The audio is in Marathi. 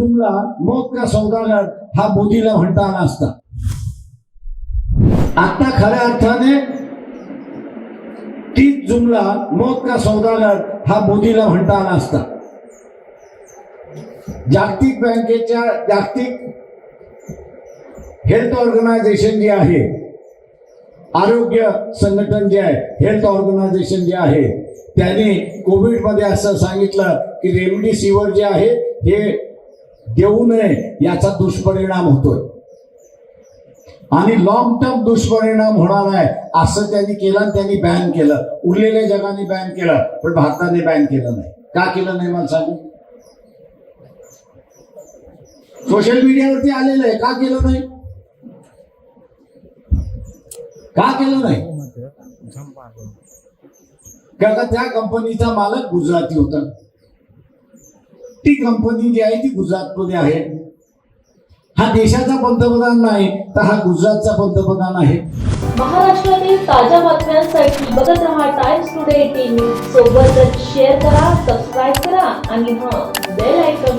जुमला मौत का सौदागर हा मोदीला म्हणता आला असता. आता खऱ्या अर्थाने तीच जुमला मौत का सौदागर हा मोदीला म्हणता आला असता. जागतिक बँकेच्या जागतिक हेल्थ ऑर्गनायझेशन जे आहे आरोग्य संघटन जे आहे हेल्थ ऑर्गनायझेशन जे आहे त्याने कोविडमध्ये असं सांगितलं की रेमडेसिवीर जे आहे हे देऊ नये याचा दुष्परिणाम होतोय. आणि लॉंग टर्म दुष्परिणाम होणार आहे असं त्यांनी केलं आणि त्यांनी बॅन केलं. उरलेल्या जगाने बॅन केलं पण भारताने बॅन केलं नाही. का केलं नाही मला सांगू सोशल मीडियावरती आलेलं आहे का केलं नाही? का केलं नाही? का का त्या कंपनीचा मालक गुजराती होता. ती कंपनी जी आहे ती गुजरातमध्ये आहे. हा देशाचा पंतप्रधान नाही तर हा गुजरातचा पंतप्रधान आहे. महाराष्ट्रातील ताज्या बातम्यांसाठी बघत रहा टाइम्स टुडे एटीन न्यूज सोबतच शेअर करा सबस्क्राईब करा आणि हा बेल आयकॉन